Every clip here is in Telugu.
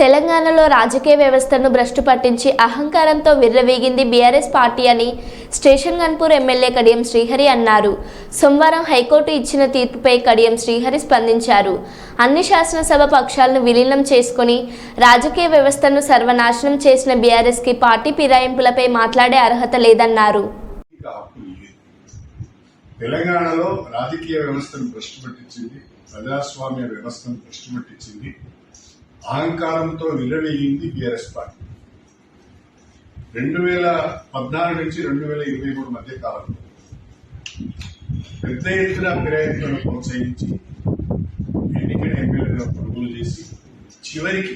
తెలంగాణలో రాజకీయ వ్యవస్థను భ్రష్టు పట్టించి అహంకారంతో విర్రవీగింది బీఆర్ఎస్ పార్టీ అని స్టేషన్ గన్పూర్ ఎమ్మెల్యే కడియం శ్రీహరి అన్నారు. సోమవారం హైకోర్టు ఇచ్చిన తీర్పుపై కడియం శ్రీహరి స్పందించారు. అన్ని శాసనసభ పక్షాలను విలీనం చేసుకుని రాజకీయ వ్యవస్థను సర్వనాశనం చేసిన బీఆర్ఎస్కి పార్టీ ఫిరాయింపులపై మాట్లాడే అర్హత లేదన్నారు. తెలంగాణలో రాజకీయ వ్యవస్థను భ్రష్టు పట్టించింది ప్రజాస్వామ్య వ్యవస్థను భ్రష్టు పట్టించింది. అహంకారంతో విర్రవేగింది బీఆర్ఎస్ పార్టీ. రెండు వేల పద్నాలుగు నుంచి రెండు వేల ఇరవై మూడు మధ్య కాలంలో పెద్ద ఎత్తున ఫిరాయింపులను ప్రోత్సహించి ఎన్నికల ఎమ్మెల్యేలను కొనుగోలు చేసి చివరికి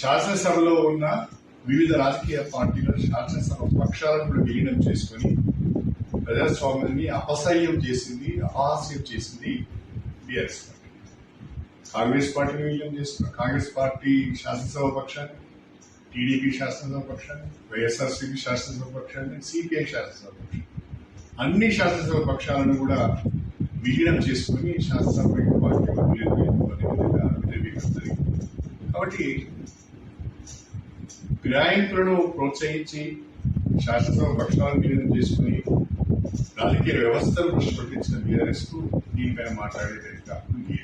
శాసనసభలో ఉన్న వివిధ రాజకీయ పార్టీల శాసనసభ పక్షాలను కూడా విలీనం చేసుకొని ప్రజాస్వామ్యాన్ని అపసహ్యం చేసింది అపహాస్యం చేసింది బీఆర్ఎస్ పార్టీ. కాంగ్రెస్ పార్టీని విలీనం చేస్తున్నారు కాంగ్రెస్ పార్టీ శాసనసభ పక్షాన్ని టీడీపీ శాసనసభ పక్షాన్ని వైఎస్ఆర్సీపీ శాసనసభ పక్షాన్ని సిపిఐ శాసనసభ పక్షాన్ని. అన్ని శాసనసభ పక్షాలను కూడా విలీనం చేసుకుని శాసనసభ పార్టీ కాబట్టి ఫిరాయింపులను ప్రోత్సహించి శాసనసభ పక్షాలను విలీనం చేసుకుని రాజకీయ వ్యవస్థను దృష్టి బీఆర్ఎస్కు దీనిపైన మాట్లాడేది కాకుండా